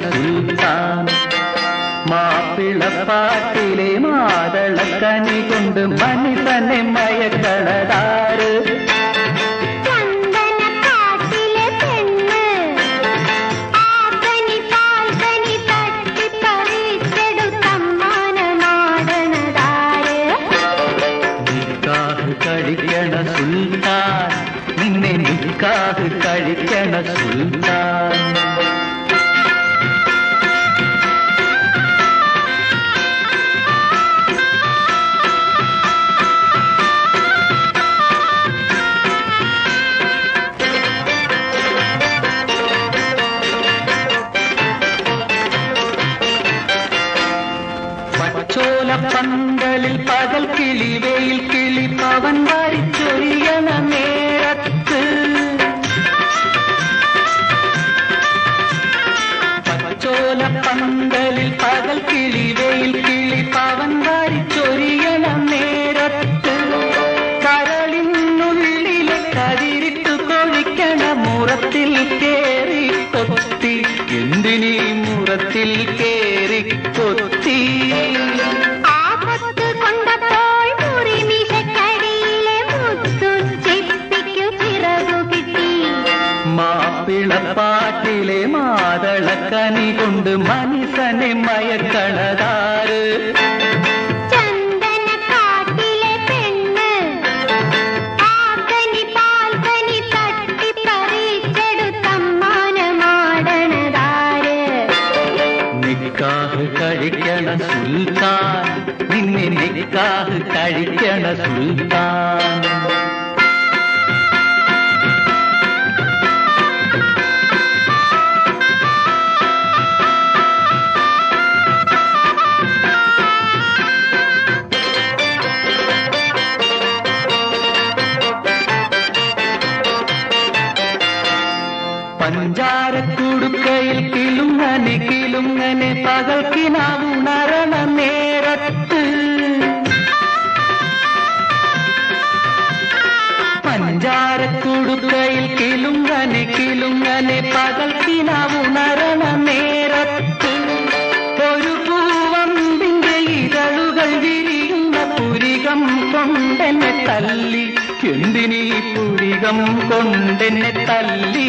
மண சுல்தான் மாப்பிளப்பாட்டிலே மாதளக்கனி கொண்டு மனிதனை மயக்களதாறு മാപ്പിളപ്പാട്ടിലെ മാതളക്കനി കൊണ്ട് മനുഷ്യനെ മയക്കളതാറ് ചന്ദനക്കാട്ടിലെ പെണ്ണ് ആക്കനി പാൽക്കനി തട്ടി പറിച്ചെടുത്തമ്മാനമാടണതാര് നിക്കാഹ് കഴിക്കണ സുൽത്താൻ നിന്നെ നിക്കാഹ് കഴിക്കണ സുൽത്താൻ പഞ്ചാരക്കുടുക്കയിൽ കിളുങ്ങനെ കിളുങ്ങനെ പകൽക്കിനാവുണരണ നേരത്ത്. പഞ്ചാരക്കുടുക്കയിൽ കിളുങ്ങനെ കിളുങ്ങനെ പകൽക്കിനാവുണരണ നേരത്ത്. ഒരു പൂവമ്പിന്റെ ഇതളുകൾ വിരിയുന്ന പുരികം കൊണ്ടെന്നെ തല്ലി. എന്തിനീ പുരികം കൊണ്ടെന്നെ തല്ലി?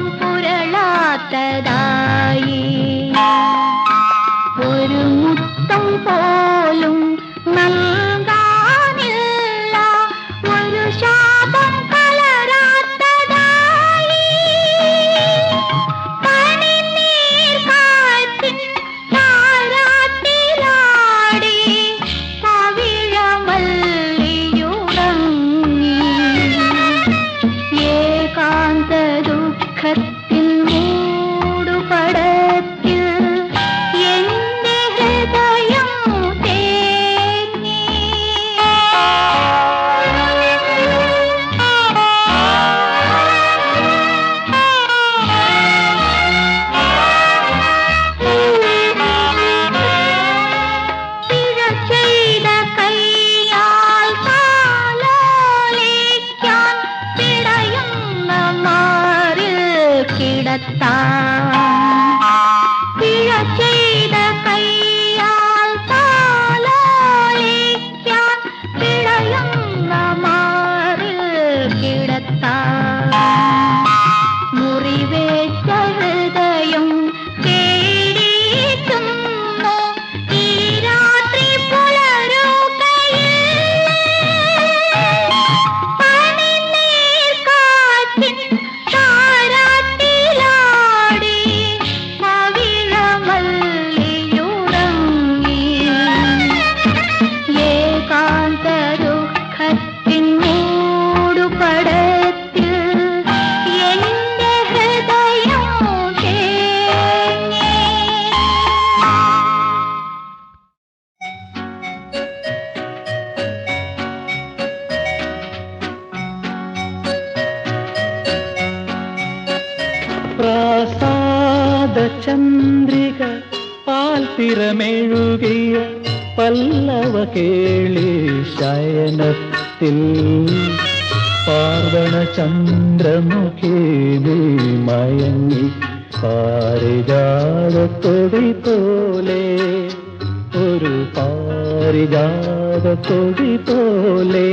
पुर पारे जाड़ी तोले पारे जाड़ी तोले।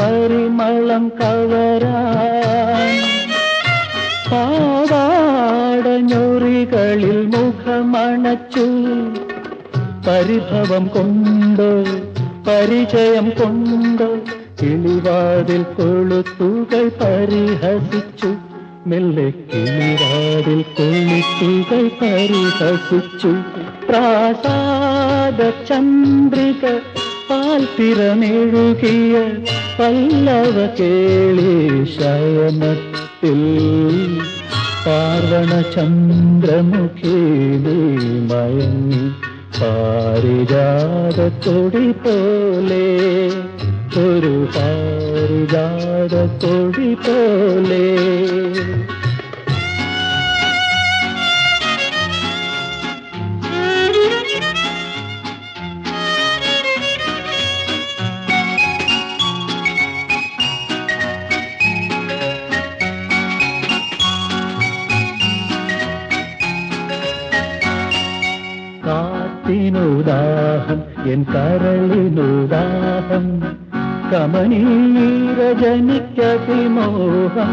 പരിമളം കവരാൻ. മുഖമണച്ചു. പരിഭവം കൊണ്ട് പരിചയം കൊണ്ട് കിളിവാതിൽ കൊളുത്തുകൾ പരിഹസിച്ചു. മെല്ലെ കിളിവാതിൽ കൊളുത്തുകൾ പരിഹസിച്ചു. പ്രാസാദ ചന്ദ്രിക പാൽത്തിരമെഴുകിയ പല്ലവ കേളി ശയനത്തിൽ. പാർവണ ചന്ദ്രമുഖി മയങ്ങി പാരിജാതത്തൊടി പോലെ ഒരു പാരിജാതത്തൊടി പോലെ. എൻ കരളിനുദാഹം കമനീരജനിക്കതിമോഹം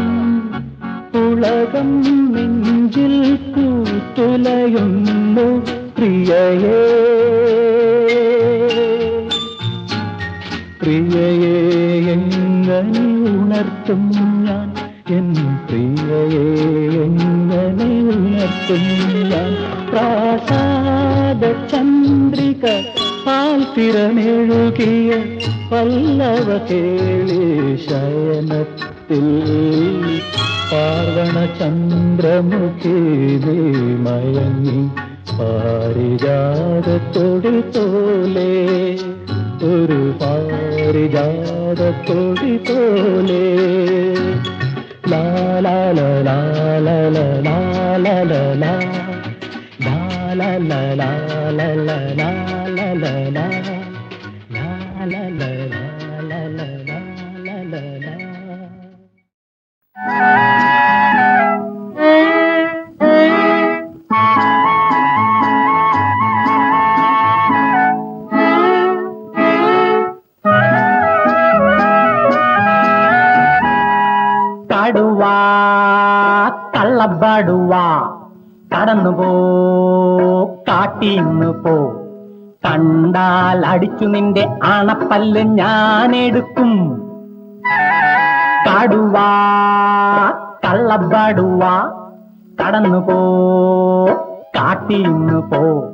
ഉളകം നെഞ്ചിൽ കൂത്തുലയുന്നു പ്രിയയേ. പ്രിയയെ എങ്ങനെ ഉണർത്തും ഞാൻ? എൻ പ്രിയയെ എങ്ങനെ ഉണർത്തും ഞാൻ? പ്രാസാദ ചന്ദ്രിക പാൽത്തിരമെഴുകിയ പല്ലവ കേളി ശയനത്തിൽ. പാർവണ ചന്ദ്രമുഖി മയങ്ങി പാരിജാതത്തൊടി പോലെ ഒരു പാരിജാതത്തൊടി പോലെ ലാലാല ലാലല ലാലല ലാ. కళ్ళబడువా കടന്നു പോ കാട്ടിന്നു പോ. കണ്ടാൽ അടിച്ചു നിന്റെ അണപ്പല്ല് ഞാൻ എടുക്കും. കടുവാ കള്ളബടുവാ കടന്നു പോ കാട്ടിന്നു പോ.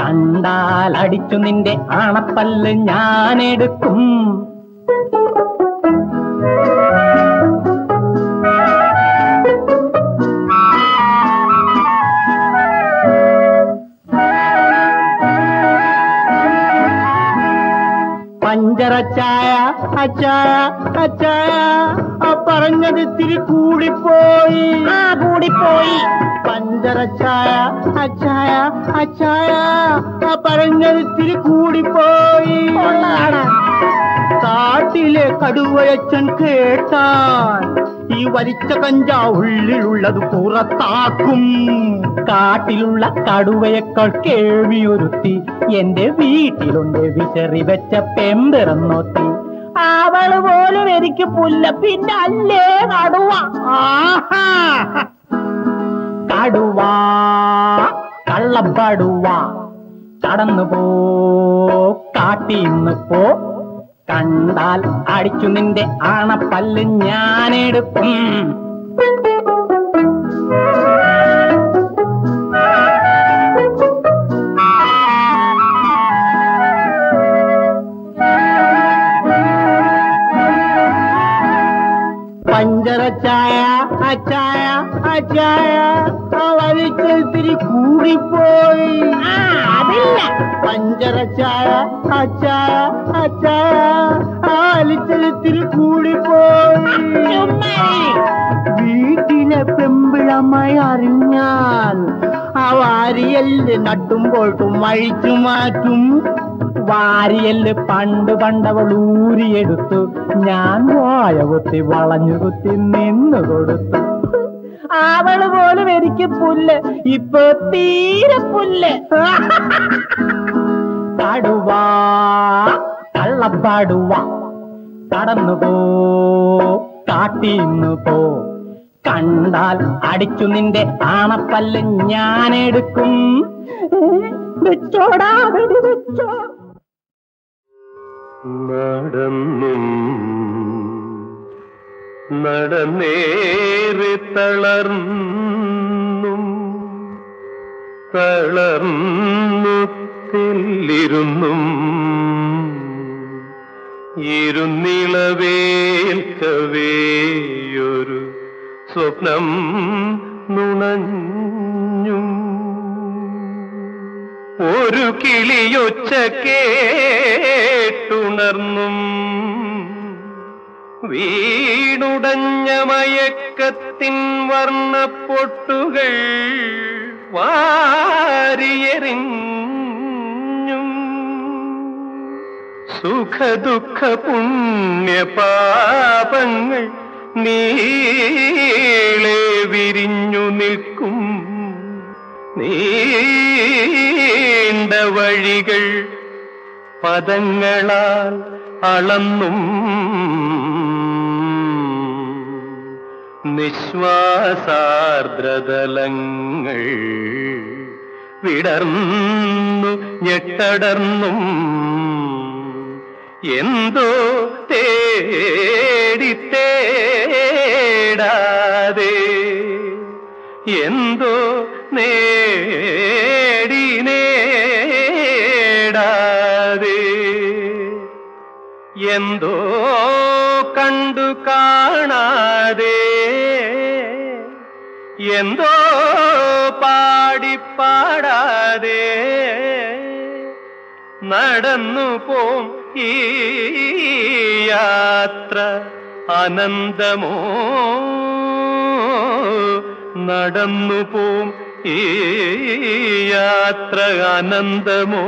കണ്ടാൽ അടിച്ചു നിന്റെ അണപ്പല്ല് ഞാൻ പഞ്ചറച്ചായ അച്ചായ അച്ചായ ആ പറഞ്ഞത് ഇത്തിരി കൂടിപ്പോയി. ആ കൂടിപ്പോയി. പഞ്ചറച്ചായ അച്ചായ അച്ചായ ആ പറഞ്ഞത് ഇത്തിരി കൂടിപ്പോയി. കാട്ടിലെ കടുവയച്ചൻ കേട്ടാൽ ഈ വലിച്ച കഞ്ചാ ഉള്ളിലുള്ളത് പുറത്താക്കും. കാട്ടിലുള്ള കടുവയേക്കാൾ കേൾവിയൊരുത്തി എന്റെ വീട്ടിലുണ്ട് വിശറി വെച്ച പെമ്പിറന്നോത്തി. അവൾ പോലും എനിക്ക് പുല്ല പിന്നെ അല്ലേ കടുവ കടുവ. കള്ളപ്പടുവ കടന്നു പോ കാട്ടിന്ന് പോ. കണ്ടാൽ അടിച്ചു നിന്റെ ആണപ്പല്ല് ഞാനെടുക്കും. വാരിയൽ നട്ടുമ്പോൾ അഴിച്ചു മാറ്റും. വാരിയൽ പണ്ട് പണ്ടവൾ ഊരിയെടുത്തു. ഞാൻ വായ കുത്തി വളഞ്ഞു കുത്തി നിന്നു കൊടുത്തു. അവൾ പോലും എനിക്ക് പുല്ല് ഇപ്പൊ തീരെ പുല്ല്. കടുവാ കള്ളപ്പാടുവ കടന്നു പോ കാട്ടിന്നു പോ. കണ്ടാൽ അടിച്ചു നിന്റെ ആണപ്പല്ല് ഞാൻ എടുക്കും. വെച്ചോടാ വെച്ചോ നടന്നും നടന്നേറി തളർന്നും തളർന്നു തെല്ലിരുന്നും ഇരുന്നിളവേൽക്കവേയൊരു സ്വപ്നം നുണഞ്ഞും ഒരു കിളിയൊച്ച കേട്ടുണർന്നും. വീണുടഞ്ഞ മയക്കത്തിൻ വർണപ്പൊട്ടുകൾ വാരിയെറിഞ്ഞും. സുഖദുഃഖ പുണ്യപാപങ്ങൾ നീളെ വിരിഞ്ഞു നിൽക്കും. നീണ്ട വഴികൾ പദങ്ങളാൽ അളന്നും. നിശ്വാസാർദ്രതലങ്ങൾ വിടർന്നു ഞെട്ടടർന്നും. എന്തോ തേടി തേടാതെ എന്തോ നേടി നേടാതെ എന്തോ കണ്ടു കാണാതെ എന്തോ പാടി പാടാതെ നടന്നു പോം ഈ യാത്ര അനന്തമോ നടന്നു പോം ഈ യാത്ര അനന്തമോ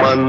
மன்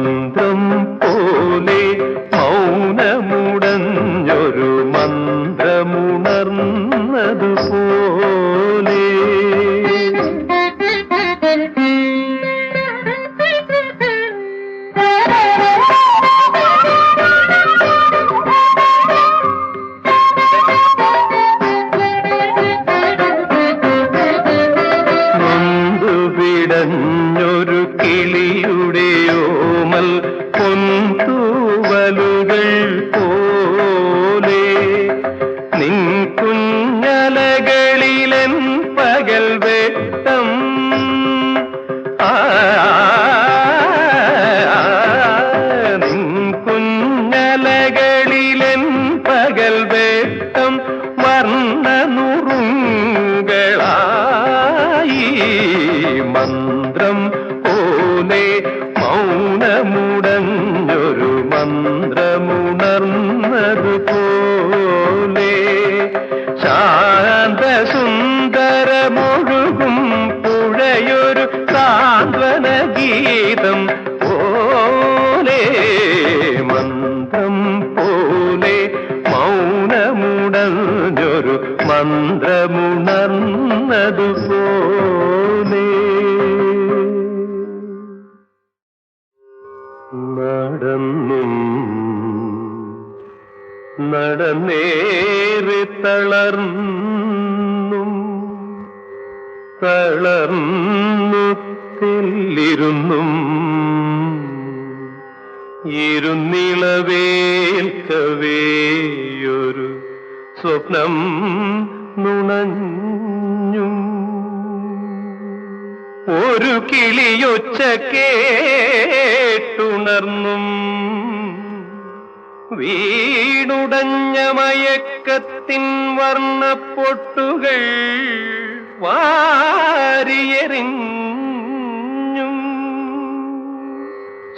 മന്ത്രം പോലെ മൗനമുടഞ്ഞൊരു മന്ത്രമുണർന്നതുപോലെ ശാന്ത സുന്ദരമൊഴുകും പുഴയൊരു സാന്ത്വന ഗീതം പോലെ നടന്നേറെ തളർന്നും തളർന്നു തെല്ലിരുന്നും ഇരുന്നിളവേൽക്കവേയൊരു സ്വപ്നം നുണഞ്ഞും. ഒരു കിളിയൊച്ച കേട്ടുണർന്നും. വീണുടഞ്ഞ മയക്കത്തിൻ വർണപ്പൊട്ടുകൾ വാരിയെറിഞ്ഞും.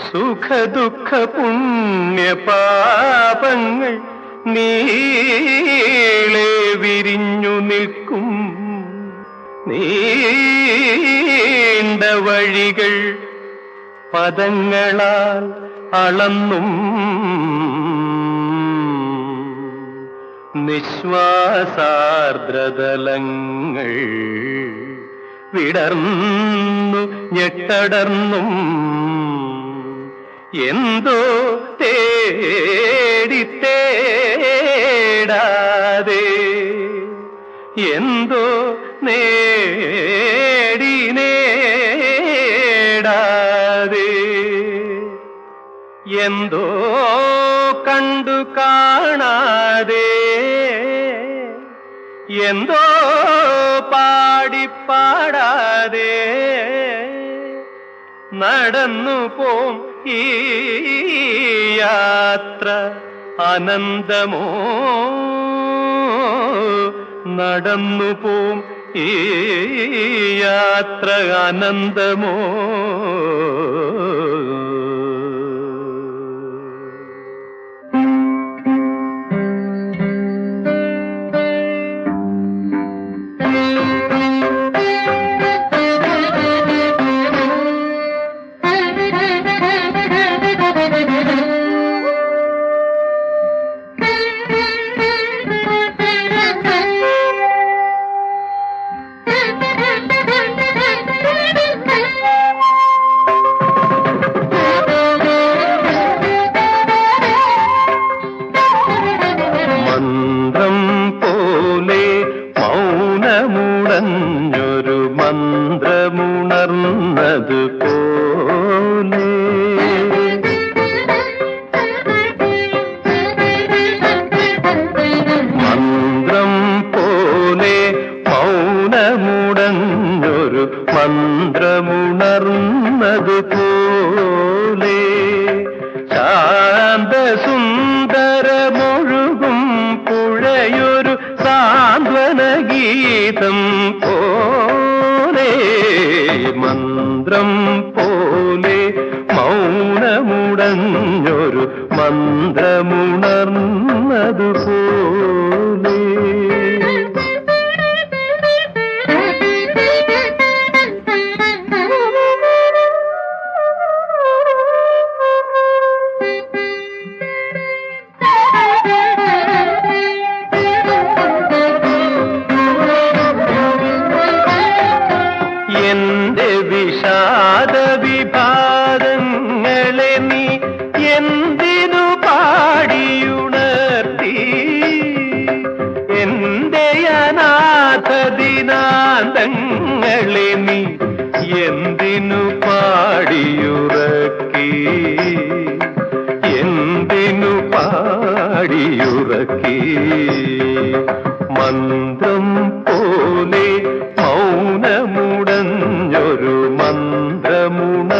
സുഖദുഃഖ പുണ്യപാപങ്ങൾ നീളെ വിരിഞ്ഞു നിൽക്കും. നീണ്ട വഴികൾ പദങ്ങളാൽ അളന്നും. നിശ്വാസാർദ്രതലങ്ങൾ വിടർന്നു ഞെട്ടടർന്നും എന്തോ തേടി തേടാതെ എന്തോ നേടി നേടാതെ എന്തോ കണ്ടു കാണാതെ എന്തോ പാടിപ്പാടാതെ നടന്നു പോം ഈ യാത്ര. അനന്തമോ നടന്നു പോം ഈ യാത്ര. അനന്തമോ മന്ത്രമുണർന്നതുപോലെ പാടിയുറക്കി മന്ത്രം പോലെ മൗനമുടഞ്ഞൊരു മന്ത്രമുണർന്നതുപോലെ